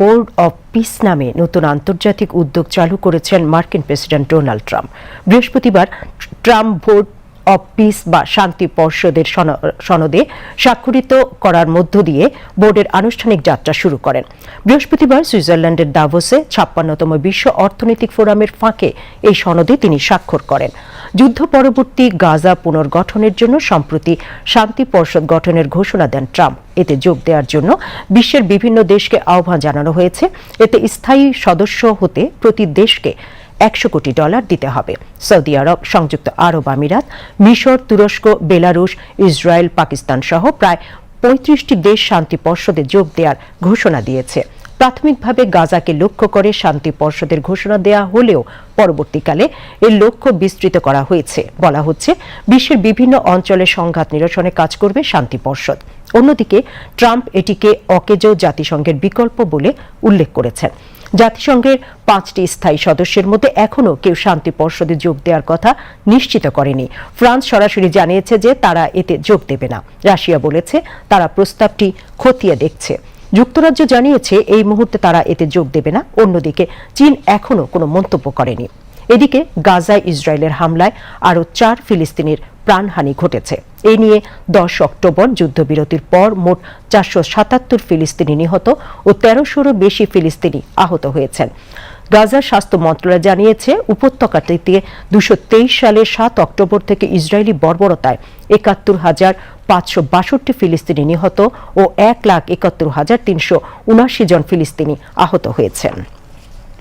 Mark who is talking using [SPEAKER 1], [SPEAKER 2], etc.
[SPEAKER 1] Board of piece নামে নতুন আন্তর্জাতিক উদ্যোগ চালু করেছেন মার্কিন প্রেসিডেন্ট ডোনাল্ড ট্রাম্প। বৃহস্পতিবার ট্রাম্প বোর্ড অব পিস বা শান্তি পর্ষদের সনদে স্বাক্ষরিত করার মধ্য দিয়ে বোর্ডের আনুষ্ঠানিক যাত্রা শুরু করেন। বৃহস্পতিবার সুইজারল্যান্ডের দাভোসে ছাপ্পান্নতম বিশ্ব অর্থনৈতিক ফোরামের ফাঁকে এই সনদে তিনি স্বাক্ষর করেন। যুদ্ধ পরবর্তী গাজা পুনর্গঠনের জন্য সম্প্রতি শান্তি পর্ষদ গঠনের ঘোষণা দেন ট্রাম্প। এতে যোগ দেওয়ার জন্য বিশ্বের বিভিন্ন দেশকে আহ্বান জানানো হয়েছে। এতে স্থায়ী সদস্য হতে প্রতি দেশকে একশো কোটি ডলার দিতে হবে। সৌদি আরব, সংযুক্ত আরব আমিরাত, মিশর, তুরস্ক, বেলারুশ, ইসরায়েল, পাকিস্তান সহ প্রায় পঁয়ত্রিশটি দেশ শান্তি পর্ষদে যোগ দেওয়ার ঘোষণা দিয়েছে। প্রাথমিকভাবে গাজাকে লক্ষ্য করে শান্তি পর্ষদের ঘোষণা দেয়া হলেও পরবর্তীকালে এর লক্ষ্য বিস্তৃত করা হয়েছে। বলা হচ্ছে, বিশ্বের বিভিন্ন অঞ্চলে সংঘাত নিরসনে কাজ করবে শান্তি পর্ষদ। অন্যদিকে, ট্রাম্প এটিকে অকেজো জাতিসংঘের বিকল্প বলে উল্লেখ করেছেন। জাতিসংঘের পাঁচটি স্থায়ী সদস্যের মধ্যে এখনও কেউ শান্তি পর্ষদে যোগ দেওয়ার কথা নিশ্চিত করেনি। ফ্রান্স সরাসরি জানিয়েছে যে তারা এতে যোগ দেবে না। রাশিয়া বলেছে তারা প্রস্তাবটি খতিয়ে দেখছে। যুক্তরাজ্য জানিয়েছে এই মুহূর্তে তারা এতে যোগ দেবে না। অন্যদিকে চীন এখনও কোনো মন্তব্য করেনি। এদিকে গাজায় ইসরায়েলের হামলায় আরও চার ফিলিস্তিনির প্রাণহানি ঘটেছে। এ নিয়ে দশ অক্টোবর যুদ্ধবিরতির পর মোট চারশো সাতাত্তর ফিলিস্তিনি নিহত ও তেরোশোরও বেশি ফিলিস্তিনি আহত হয়েছেন। গাজার স্বাস্থ্য মন্ত্রণালয় জানিয়েছে উপত্যকাটিতে দুশো তেইশ সালের সাত অক্টোবর থেকে ইসরায়েলি বর্বরতায় একাত্তর হাজার পাঁচশো বাষট্টি ফিলিস্তিনি নিহত ও এক লাখ একাত্তর হাজার তিনশো উনাশি জন ফিলিস্তিনি আহত হয়েছেন।